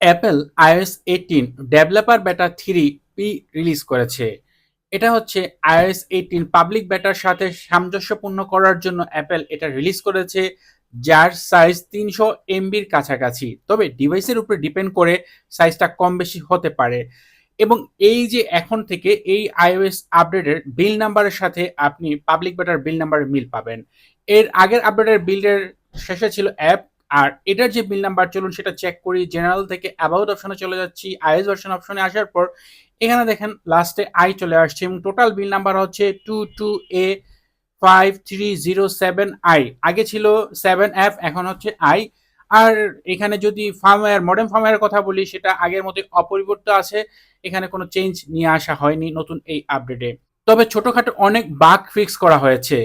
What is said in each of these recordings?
Apple iOS eighteen developer beta three pre release করেছে। এটা হচ্ছে iOS এইটিন পাবলিক বেটার সাথে সামঞ্জস্যপূর্ণ করার জন্য অ্যাপেল এটা রিলিজ করেছে, যার সাইজ তিনশো এমবির কাছাকাছি। তবে ডিভাইসের উপরে ডিপেন্ড করে সাইজটা কম বেশি হতে পারে। এবং এই যে এখন থেকে এই iOS আপডেটের বিল নাম্বারের সাথে আপনি পাবলিক বেটার বিল নাম্বারের মিল পাবেন। এর আগের আপডেটের বিলের শেষে ছিল অ্যাপ আর এটার যে বিল নাম্বার চলুন সেটা চেক করি। জেনারেল থেকে অ্যাবাউট অপশনে চলে যাচ্ছি। আইএস ভার্সন অপশনে আসার পর এখানে দেখেন লাস্টে আই চলে আসছে এবং টোটাল বিল নাম্বার হচ্ছে two two A five three zero seven I আগে ছিল সেভেন এফ এখন হচ্ছে আই আর এখানে যদি ফার্মওয়্যার মডার্ন ফার্মওয়্যার কথা বলি, সেটা আগের মতোই অপরিবর্তিত আছে। এখানে কোনো চেঞ্জ নিয়ে আসা হয়নি নতুন এই আপডেটে তবে ছোটখাটো অনেক বাগ ফিক্স করা হয়েছে।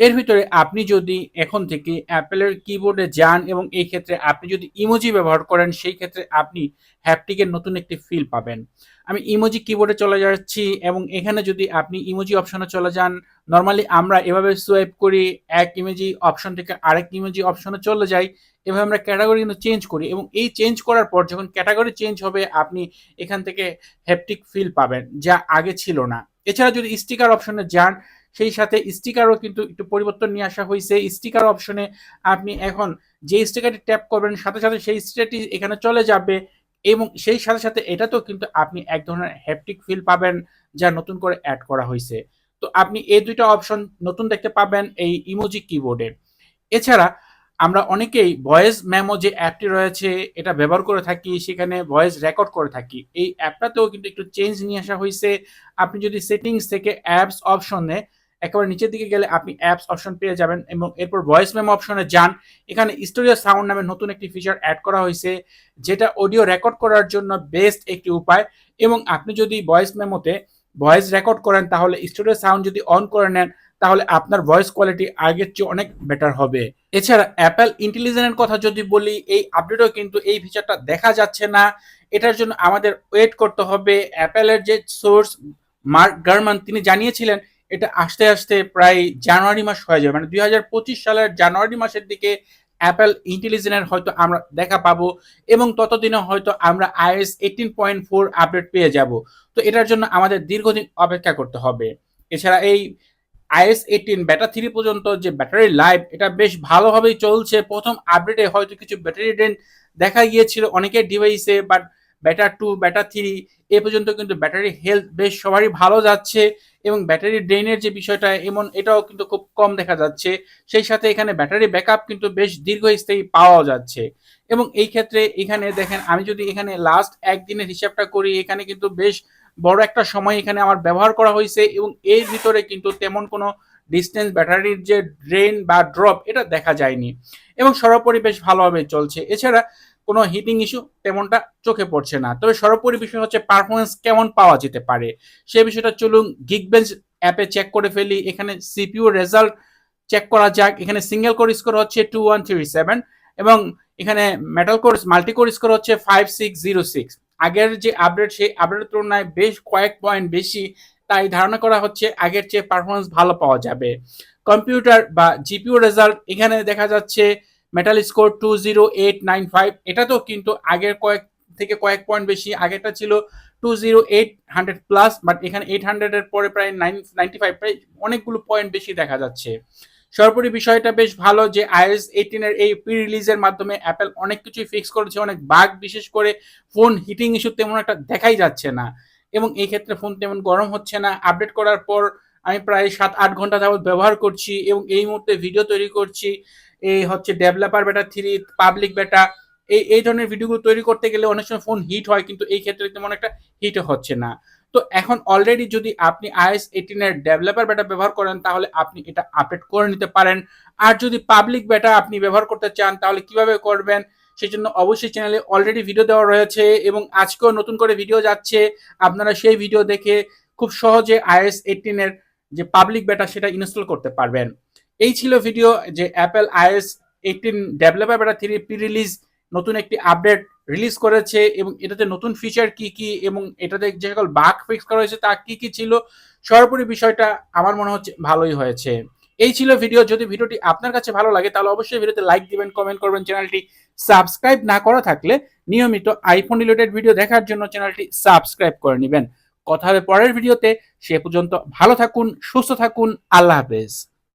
এর ভিতরে আপনি যদি এখন থেকে অ্যাপেলের কিবোর্ডে যান এবং এই ক্ষেত্রে আপনি যদি ইমোজি ব্যবহার করেন, সেই ক্ষেত্রে আপনি হ্যাপটিকের নতুন একটি ফিল পাবেন। আমি ইমোজি কিবোর্ডে চলে যাচ্ছি এবং এখানে যদি আপনি ইমোজি অপশনে চলে যান নর্মালি আমরা এভাবে সোয়াইপ করি, এক ইমেজি অপশন থেকে আরেক ইমেজি অপশনে চলে যাই, এভাবে আমরা ক্যাটাগরি কিন্তু চেঞ্জ করি এবং এই চেঞ্জ করার পর যখন ক্যাটাগরি চেঞ্জ হবে, আপনি এখান থেকে হ্যাপটিক ফিল পাবেন, যা আগে ছিল না। এছাড়া যদি স্টিকার অপশনে যান সেই সাথে স্টিকারও কিন্তু একটু পরিবর্তন নিয়ে আসা হয়েছে। স্টিকার অপশনে আপনি এখন যে স্টিকারটি ট্যাপ করবেন, সাথে সাথে সেই স্টিকারটি এখানে চলে যাবে এবং সেই সাথে সাথে এটাতেও কিন্তু আপনি এক ধরনের হ্যাপটিক ফিল পাবেন, যা নতুন করে অ্যাড করা হয়েছে। তো আপনি এই দুইটা অপশন নতুন দেখতে পাবেন এই ইমোজি কিবোর্ডে এছাড়া আমরা অনেকেই ভয়েস মেমো যে অ্যাপটি রয়েছে, এটা ব্যবহার করে থাকি, সেখানে ভয়েস রেকর্ড করে থাকি। এই অ্যাপটাতেও কিন্তু একটু চেঞ্জ নিয়ে আসা হয়েছে। আপনি যদি সেটিংস থেকে অ্যাপস অপশনে একেবারে নিচের দিকে গেলে আপনি অ্যাপস অপশন পেয়ে যাবেন এবং এরপর ভয়েস মেমো অপশনে যান। এখানে স্টোরিও সাউন্ড নামে নতুন একটি ফিচার অ্যাড করা হয়েছে, যেটা অডিও রেকর্ড করার জন্য বেস্ট একটি উপায় এবং আপনি যদি ভয়েস মেমোতে ভয়েস রেকর্ড করেন, তাহলে স্টোরিও সাউন্ড যদি অন করে নেন, তাহলে আপনার ভয়েস কোয়ালিটি আগের চেয়ে অনেক বেটার হবে। এছাড়া অ্যাপেল ইন্টেলিজেন্সের কথা যদি বলি, এই আপডেটও কিন্তু এই ফিচারটা দেখা যাচ্ছে না। এটার জন্য আমাদের ওয়েট করতে হবে। অ্যাপেলের যে সোর্স মার্ক গার্মান তিনি জানিয়েছিলেন এটা আস্তে আস্তে প্রায় জানুয়ারি মাস হয়ে যাবে। মানে দুই হাজার পঁচিশ সালের জানুয়ারি মাসের দিকে অ্যাপেল ইন্টেলিজেন্সের হয়তো আমরা দেখা পাবো এবং ততদিনে হয়তো আমরা iOS eighteen point four update পেয়ে যাব। তো এটার জন্য আমাদের দীর্ঘদিন অপেক্ষা করতে হবে। এছাড়া এই আইএস এইটিন ব্যাটা থ্রি পর্যন্ত যে ব্যাটারি লাইফ এটা বেশ ভালোভাবেই চলছে। প্রথম আপডেটে হয়তো কিছু ব্যাটারি ড্রেন দেখা গিয়েছিল অনেকের ডিভাইসে বাট ব্যাটা টু ব্যাটার থ্রি এ পর্যন্ত কিন্তু ব্যাটারি হেলথ বেশ সবারই ভালো যাচ্ছে এবং ব্যাটারি ড্রেনের যে বিষয়টা এমন এটাও কিন্তু খুব কম দেখা যাচ্ছে। সেই সাথে এখানে ব্যাটারি ব্যাকআপ কিন্তু বেশ দীর্ঘস্থায়ী পাওয়া যাচ্ছে। এবং এই ক্ষেত্রে এখানে দেখেন, আমি যদি এখানে লাস্ট একদিনের হিসাবটা করি, এখানে কিন্তু বেশ বড় একটা সময় এখানে আমার ব্যবহার করা হয়েছে এবং এর ভিতরে কিন্তু তেমন কোনো ডিস্টেন্স ব্যাটারির যে ড্রেন বা ড্রপ এটা দেখা যায়নি। এবং সর্বোপরি বেশ ভালোভাবে চলছে। এছাড়া কোনো হিটিং ইস্যু তেমনটা চোখে পড়ছে না। তবে সর্বোপরি বিষয় হচ্ছে পারফরমেন্স কেমন পাওয়া যেতে পারে? সে বিষয়টা চলুন গিগ বেঞ্চ অ্যাপে চেক করে ফেলি। এখানে সিপিউ রেজাল্ট চেক করা যাক। এখানে সিঙ্গেল কোর স্কোর হচ্ছে টু ওয়ান থ্রি সেভেন এবং এখানে metal core multi core score হচ্ছে ফাইভ সিক্স জিরো সিক্স আগের যে আপডেট সেই আপডেটের তুলনায় বেশ কয়েক পয়েন্ট বেশি। তাই ধারণা করা হচ্ছে আগের চেয়ে পারফরমেন্স ভালো পাওয়া যাবে। কম্পিউটার বা জিপিউ রেজাল্ট এখানে দেখা যাচ্ছে metal score two zero eight nine five এটা তো কিন্তু আগের কয়েক, থেকে কয়েক পয়েন্ট বেশি, আগেরটা ছিল two zero eight hundred plus but এখানে এইট হান্ড্রেডের পরে প্রায় নাইন নাইনটি ফাইভ প্রায় অনেকগুলো পয়েন্ট বেশি দেখা যাচ্ছে। সর্বোপরি বিষয়টা বেশ ভালো যে আইএস এইটিনের এই প্রি রিলিজের মাধ্যমে অ্যাপেল অনেক কিছুই ফিক্স করেছে, অনেক বাগ বিশেষ করে ফোন হিটিং ইস্যু তেমন একটা দেখাই যাচ্ছে না। এবং এই ক্ষেত্রে ফোন তেমন গরম হচ্ছে না। আপডেট করার পর আমি প্রায় সাত আট ঘণ্টা যাবত ব্যবহার করছি এবং এই মুহূর্তে ভিডিও তৈরি করছি। এই হচ্ছে ডেভেলপার বেটা থ্রি পাবলিক বেটা এই এই ধরনের ভিডিওগুলো তৈরি করতে গেলে অনেক সময় ফোন হিট হয়, কিন্তু এই ক্ষেত্রে তেমন একটা হিট হচ্ছে না। তো এখন অলরেডি যদি আপনি আইএস এইটিনের ডেভেলপার বেটা ব্যবহার করেন, তাহলে আপনি এটা আপডেট করে নিতে পারেন। আর যদি পাবলিক বেটা আপনি ব্যবহার করতে চান, তাহলে কীভাবে করবেন? সেই জন্য অবশ্যই চ্যানেলে অলরেডি ভিডিও দেওয়া রয়েছে এবং আজকেও নতুন করে ভিডিও যাচ্ছে। আপনারা সেই ভিডিও দেখে খুব সহজে আইএস এইটিনের যে পাবলিক বেটা সেটা ইনস্টল করতে পারবেন। এই ছিল ভিডিও যে Apple iOS eighteen developer beta three pre release নতুন একটি আপডেট রিলিজ করেছে এবং এটাতে নতুন ফিচার কি কি এবং এটাতে যে সকল বাঘ ফিক্স করা হয়েছে তা কি কি ছিল, সর্বোপরি বিষয়টা আমার মনে হচ্ছে ভালোই হয়েছে। এই ছিল ভিডিও যদি ভিডিওটি আপনার কাছে ভালো লাগে তাহলে অবশ্যই ভিডিওতে লাইক দিবেন কমেন্ট করবেন চ্যানেলটি সাবস্ক্রাইব না করা থাকলে নিয়মিত আইফোন রিলেটেড ভিডিও দেখার জন্য চ্যানেলটি সাবস্ক্রাইব করে নেবেন। কথা হবে পরের ভিডিওতে সে পর্যন্ত ভালো থাকুন, সুস্থ থাকুন, আল্লাহ হাফেজ।